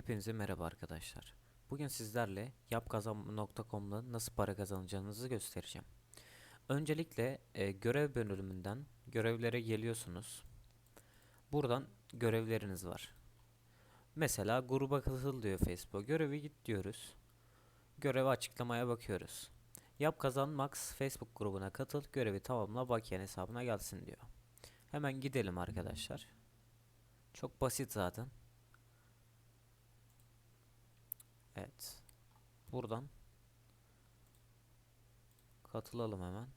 Hepinize merhaba arkadaşlar. Bugün sizlerle yapkazan.com'da nasıl para kazanacağınızı göstereceğim. Öncelikle e, görev bölümünden görevlere geliyorsunuz. Buradan görevleriniz var. Mesela gruba katıl diyor Facebook. Görevi git diyoruz. Görevi açıklamaya bakıyoruz. Yap kazan Max Facebook grubuna katıl. Görevi tamamla bakiyen hesabına gelsin diyor. Hemen gidelim arkadaşlar. Çok basit zaten. Evet. Buradan katılalım hemen.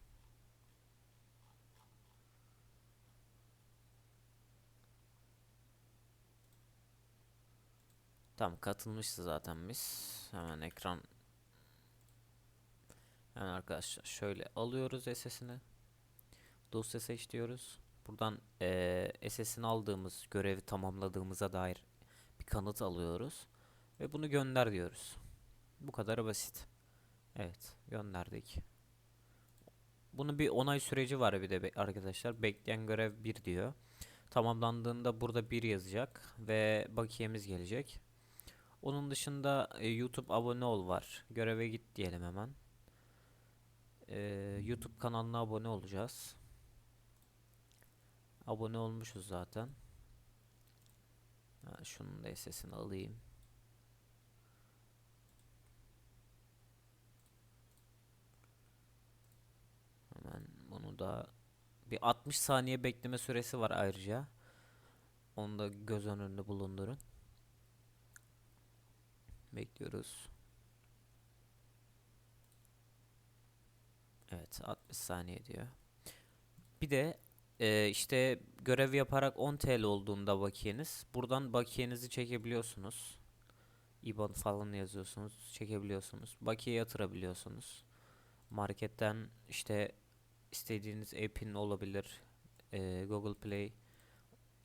Tamam katılmıştı zaten biz. Hemen ekran Hemen arkadaşlar şöyle alıyoruz SS'ini. Dosya seç diyoruz. Buradan eee SS'ini aldığımız görevi tamamladığımıza dair bir kanıt alıyoruz. Ve bunu gönder diyoruz. Bu kadar basit. Evet, gönderdik. Bunun bir onay süreci var bir de arkadaşlar. Bekleyen görev 1 diyor. Tamamlandığında burada 1 yazacak ve bakiyemiz gelecek. Onun dışında e, YouTube abone ol var. Göreve git diyelim hemen. E, YouTube kanalına abone olacağız. Abone olmuşuz zaten. Ha, şunun da sesini alayım. Bunu da bir 60 saniye bekleme süresi var ayrıca. Onu da göz önünde bulundurun. Bekliyoruz. Evet 60 saniye diyor. Bir de e, işte görev yaparak 10 TL olduğunda bakiyeniz buradan bakiyenizi çekebiliyorsunuz. IBAN falan yazıyorsunuz, çekebiliyorsunuz. Bakiye yatırabiliyorsunuz. Marketten işte istediğiniz app'in olabilir. Ee, Google Play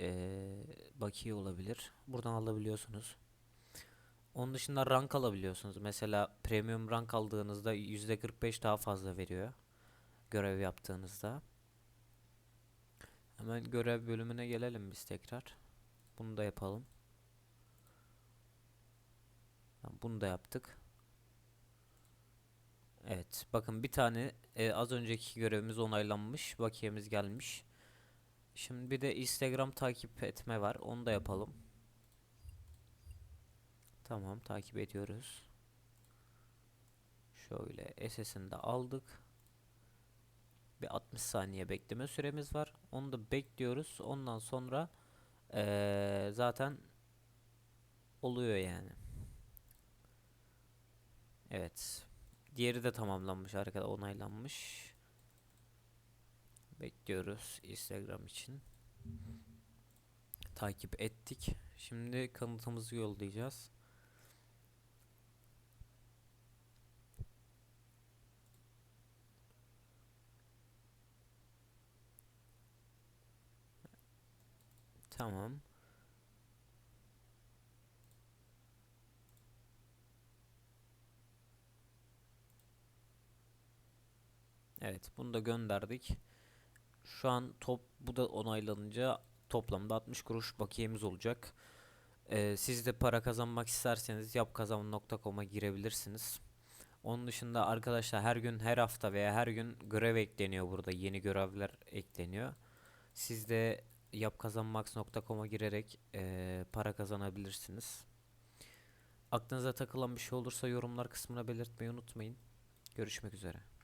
ee, bakiye olabilir. Buradan alabiliyorsunuz. Onun dışında rank alabiliyorsunuz. Mesela premium rank aldığınızda %45 daha fazla veriyor. Görev yaptığınızda. Hemen görev bölümüne gelelim biz tekrar. Bunu da yapalım. Bunu da yaptık. Evet, bakın bir tane e, az önceki görevimiz onaylanmış, bakiyemiz gelmiş. Şimdi bir de Instagram takip etme var, onu da yapalım. Tamam, takip ediyoruz. Şöyle SS'ini de aldık. Bir 60 saniye bekleme süremiz var. Onu da bekliyoruz. Ondan sonra e, zaten oluyor yani. Evet. Diğeri de tamamlanmış arkadaşlar onaylanmış. Bekliyoruz Instagram için. Takip ettik. Şimdi kanıtımızı yollayacağız. Tamam. Evet, bunu da gönderdik. Şu an top bu da onaylanınca toplamda 60 kuruş bakiyemiz olacak. Ee, siz de para kazanmak isterseniz yapkazan.com'a girebilirsiniz. Onun dışında arkadaşlar her gün, her hafta veya her gün görev ekleniyor burada. Yeni görevler ekleniyor. Siz de yapkazanmax.com'a girerek eee, para kazanabilirsiniz. Aklınıza takılan bir şey olursa yorumlar kısmına belirtmeyi unutmayın. Görüşmek üzere.